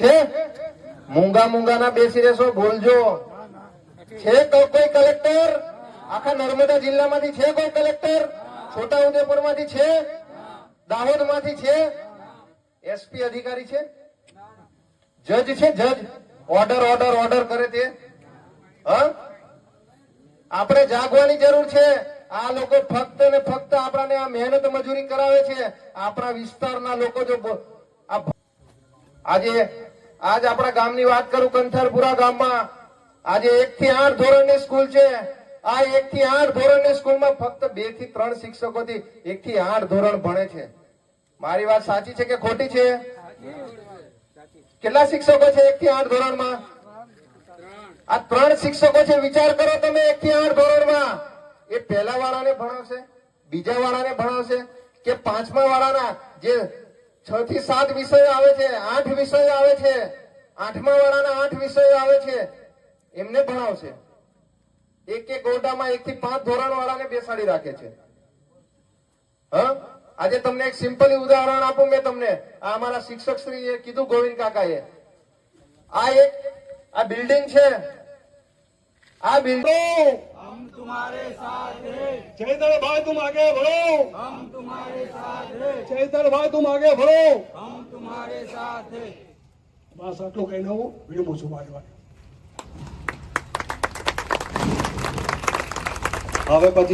છે? મૂંગા મૂંગા ના બેસી રહેશો, બોલજો. છે તો કોઈ કલેક્ટર? આખા નર્મદા જિલ્લામાંથી છે કોઈ કલેક્ટર? છોટા ઉદેપુરમાંથી છે? દાહોદમાંથી છે એસપી અધિકારી છે? જજ છે, જજ. ઓર્ડર ઓર્ડર ઓર્ડર કરે તે. આપણે જાગવાની જરૂર છે. આ લોકો ફક્ત ને ફક્ત આપણાને આ મહેનત મજૂરી કરાવે છે. આપણા વિસ્તારના લોકો જો આજે આજ આપણા ગામની વાત કરું કંથરપુરા ગામમાં. આજે એક થી આઠ ધોરણની સ્કૂલ છે. આ એક થી આઠ ધોરણની સ્કૂલમાં ફક્ત બેથી ત્રણ શિક્ષકોથી એક થી આઠ ધોરણ ભણે છે. મારી વાત સાચી છે કે ખોટી છે? કેટલા શિક્ષકો છે એક થી આઠ ધોરણમાં? આ ત્રણ શિક્ષકો છે, વિચાર કરો તમે એક થી આઠ ધોરણમાં. એ પહેલા વાળાને ભણાવશે, બીજા વાળાને ભણાવશે કે પાંચમા વાળાના જે છ થી સાત વિષયો આવે છે, આઠ વિષયો આવે છે, આઠમા વાળાના આઠ વિષયો આવે છે, એમને ભણાવશે. એક એક ઓરડામાં એક થી પાંચ ધોરણ વાળાને બેસાડી રાખે છે. હા? આજે તમને એક સિમ્પલ ઉદાહરણ આપું મેં તમને. આ અમારા શિક્ષક શ્રી એ કીધું, ગોવિંદ કાકા એ આ એક, આ બિલ્ડિંગ છે. આ બિલ્ડિંગ તુમારે સાથ हैं चैतर भाई तुम आगे बढ़ो हम तुम्हारे साथ हैं चैतर भाई तुम आगे बढ़ो हम तुम्हारे साथ हैं બસ આટલું કહીને હું વિરમું છું મારી વાત હવે પછી